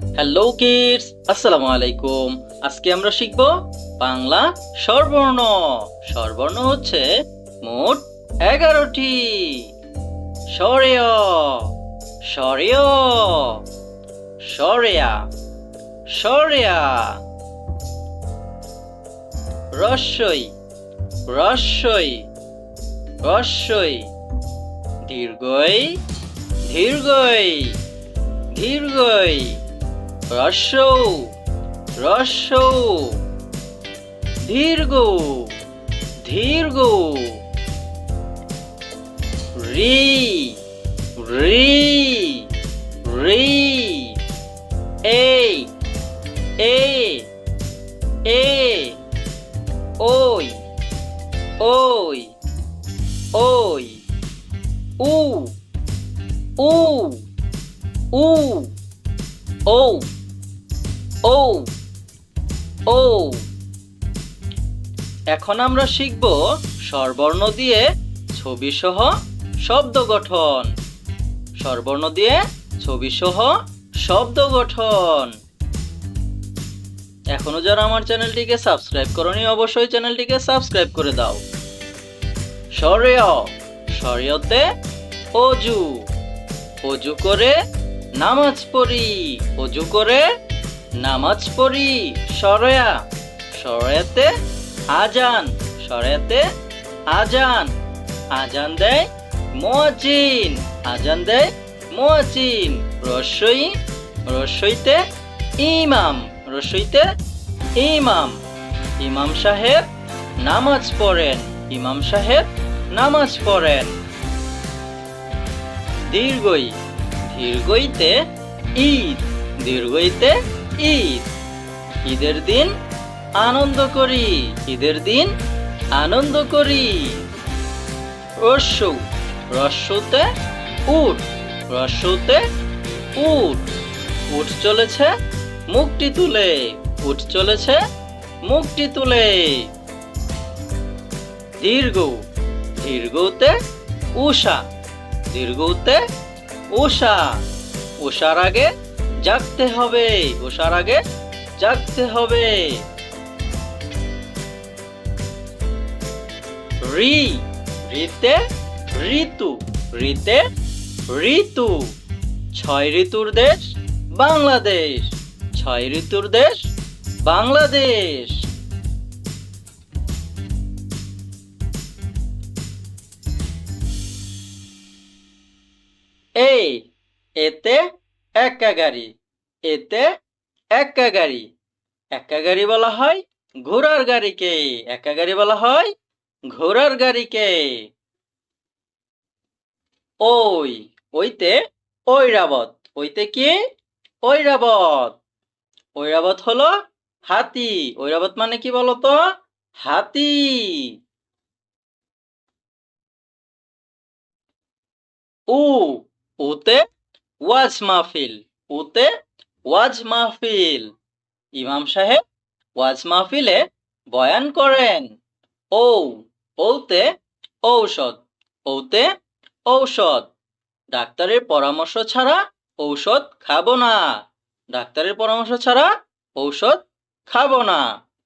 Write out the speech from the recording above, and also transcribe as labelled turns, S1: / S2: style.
S1: Hello kids আসসালামু আলাইকুম আজকে আমরা শিখব বাংলা স্বরবর্ণ স্বরবর্ণ হচ্ছে মোট এগারোটি স্বরেয় স্বরেয় স্বরেয়া স্বরেয়া রস্যই রস্যই রস্যই দীর্ঘই দীর্ঘই দীর্ঘই রস্যৌ রস্যৌ দীর্ঘ দীর্ঘ, রি রি রি এই এ এ, ওই ওই ওই, উ উ উ ও ও ও। এখন আমরা শিখব স্বরবর্ণ দিয়ে ছবি সহ শব্দ গঠন। স্বরবর্ণ দিয়ে ছবি সহ শব্দ গঠন। এখনও যারা আমার চ্যানেলটিকে সাবস্ক্রাইব করনি, অবশ্যই চ্যানেলটিকে সাবস্ক্রাইব করে দাও। সরেয় সরেয়তে অজু। অজু করে নামাজ পড়ি। অজু করে নামাজ পড়ি, সরয়া, সরয়াতে আজান সরয়াতে আজান। আজান দেয় মুয়াজ্জিন, আজান দেয় মুয়াজ্জিন। রসই, রসইতে ইমাম রসইতে ইমাম। ইমাম সাহেব নামাজ পড়েন, ইমাম সাহেব নামাজ পড়েন। দীর্ঘই, দীর্ঘইতে ঈদ, দীর্ঘইতে ঈদ। ঈদের দিন আনন্দ করি, ঈদের দিন আনন্দ করি। রস্যৌ রস্যতে উট রস্যতে উট। উট চলেছে মুখটি তুলে, উট চলেছে মুখটি তুলে। দীর্ঘ, দীর্ঘতে উষা দীর্ঘতে উষা উষার আগে জাগতে হবে উষার আগে জাগতে হবে। রি, রিতে ঋতু রিতে ঋতু। ছয় ঋতুর দেশ বাংলাদেশ, ছয় ঋতুর দেশ বাংলাদেশ। এই এতে একা গাড়ি এতে একা গাড়ি একা গাড়ি বলা হয় ঘোড়ার গাড়িকে। একা গাড়ি বলা হয় ঘোড়ার গাড়িকে। ওই, ওইতে ঐরাবত। ওইতে কি? ঐরাবত। ঐরাবত হলো হাতি। ঐরাবত মানে কি বলতো? হাতি। উ, উতে ওয়াজ মাহফিল, উতে ওয়াজ মাহফিল। ইমাম সাহেব ওয়াজ মাহফিলে বয়ান করেন ও ওতে ঔষধ ওতে ঔষধ। ডাক্তারের পরামর্শ ছাড়া ঔষধ খাব না। ডাক্তারের পরামর্শ ছাড়া ঔষধ খাব না।